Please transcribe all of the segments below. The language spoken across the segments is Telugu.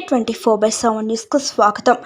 ట్వంటీ ఫోర్ బై సెవెన్ న్యూస్కు స్వాగతం.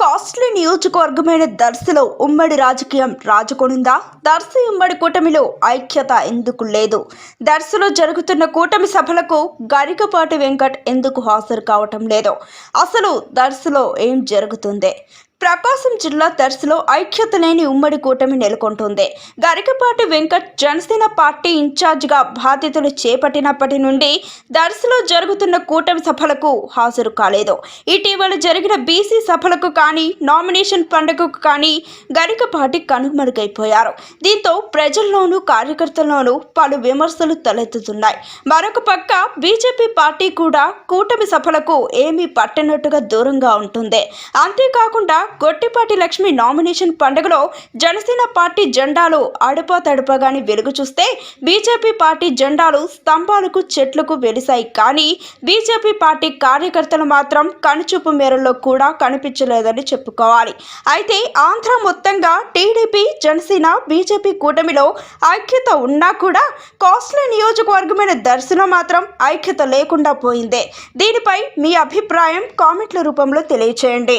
కాస్ట్లీ నియోజకవర్గమైన దర్శిలో ఉమ్మడి రాజకీయం రాజుకొనిందా? దర్శి ఉమ్మడి కూటమిలో ఐక్యత ఎందుకు లేదు? దర్శిలో జరుగుతున్న కూటమి సభలకు గరికపాటి వెంకట్ ఎందుకు హాజరు కావటం లేదు? అసలు దర్శిలో ఏం జరుగుతుంది? ప్రకాశం జిల్లా దర్శిలో ఐక్యత లేని ఉమ్మడి కూటమి నెలకొంటుంది. గరికపాటి వెంకట్ జనసేన పార్టీ ఇన్ఛార్జిగా బాధ్యతలు చేపట్టినప్పటి నుండి దర్శిలో జరుగుతున్న కూటమి సభలకు హాజరు కాలేదు. ఇటీవల జరిగిన బీసీ సభలకు కానీ నామినేషన్ పండుగకు కానీ గరికపాటి కనుమరుగైపోయారు. దీంతో ప్రజల్లోనూ కార్యకర్తల్లోనూ పలు విమర్శలు తలెత్తుతున్నాయి. మరొక పక్క బీజేపీ పార్టీ కూడా కూటమి సభలకు ఏమీ పట్టనట్టుగా దూరంగా ఉంటుంది. అంతేకాకుండా గొట్టిపాటి లక్ష్మి నామినేషన్ పండుగలో జనసేన పార్టీ జెండాలు అడుపా తడుపగాని వెలుగు చూస్తే బీజేపీ పార్టీ జెండాలు స్తంభాలకు చెట్లకు వెలిశాయి. కానీ బీజేపీ పార్టీ కార్యకర్తలు మాత్రం కనుచూపు మేరలో కూడా కనిపించలేదని చెప్పుకోవాలి. అయితే ఆంధ్ర మొత్తంగా టీడీపీ జనసేన బీజేపీ కూటమిలో ఐక్యత ఉన్నా కూడా కాస్ట్లీ నియోజకవర్గమైన దర్శనం మాత్రం ఐక్యత లేకుండా పోయిందే. దీనిపై మీ అభిప్రాయం కామెంట్ల రూపంలో తెలియచేయండి.